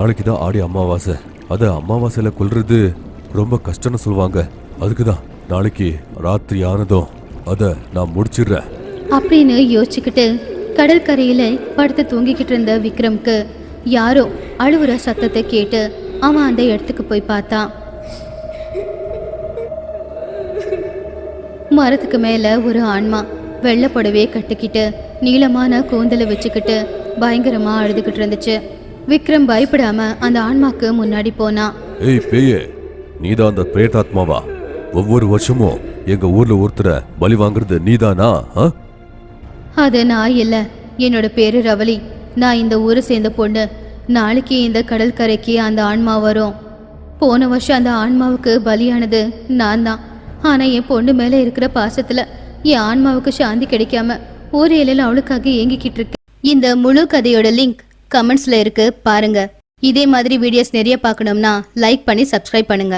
நாளைக்கு தான் ஆடி அமாவாசை. அது அமாவாசையில் கொல்றது ரொம்ப கஷ்டம்னு சொல்லுவாங்க. அதுக்கு தான் நாளைக்கு ராத்திரி ஆனதும் அதை நான் முடிச்சிடுறேன். அப்படின்னு யோசிச்சுக்கிட்டு கடற்கரையில படுத்து தூங்கிக்கிட்டு இருந்த விக்ரம்க்கு யாரோ அழுவுற சத்தத்தை கேட்டு அவன் அந்த இடத்துக்கு போய் பார்த்தான். மரத்துக்கு மேலே ஒரு ஆன்மா வெள்ளை புடவையை கட்டிக்கிட்டு நீளமான கூந்தலை வச்சுக்கிட்டு பயங்கரமாக அழுதுகிட்டு இருந்துச்சு. விக்ரம் பயப்படாம அந்த ஆன்மாக்கு முன்னாடி போனான் ஏய் பேயே நீதான் அந்த பிரேதாத்மாவா? ஒவ்வொரு வருஷமும் எங்க ஊர்ல ஒருத்தரை பலி வாங்குறது நீதானா? அது நான் இல்ல. என்னோட பேரு ரவலி நான் இந்த ஊரை சேர்ந்த பொண்ணு. நாளைக்கு இந்த கடற்கரைக்கு அந்த ஆன்மா வரும். போன வருஷம் அந்த ஆன்மாவுக்கு பலியானது நான் தான். ஆனா என் பொண்ணு மேல இருக்கிற பாசத்துல என் ஆன்மாவுக்கு சாந்தி கிடைக்காம ஒரு இலையில அவளுக்காக ஏங்கிக்கிட்டு இருக்கு இந்த முழு கதையோட லிங்க் கமெண்ட்ஸ்ல இருக்கு பாருங்க. இதே மாதிரி வீடியோஸ் நிறைய பார்க்கணும்னா லைக் பண்ணி சப்ஸ்கிரைப் பண்ணுங்க.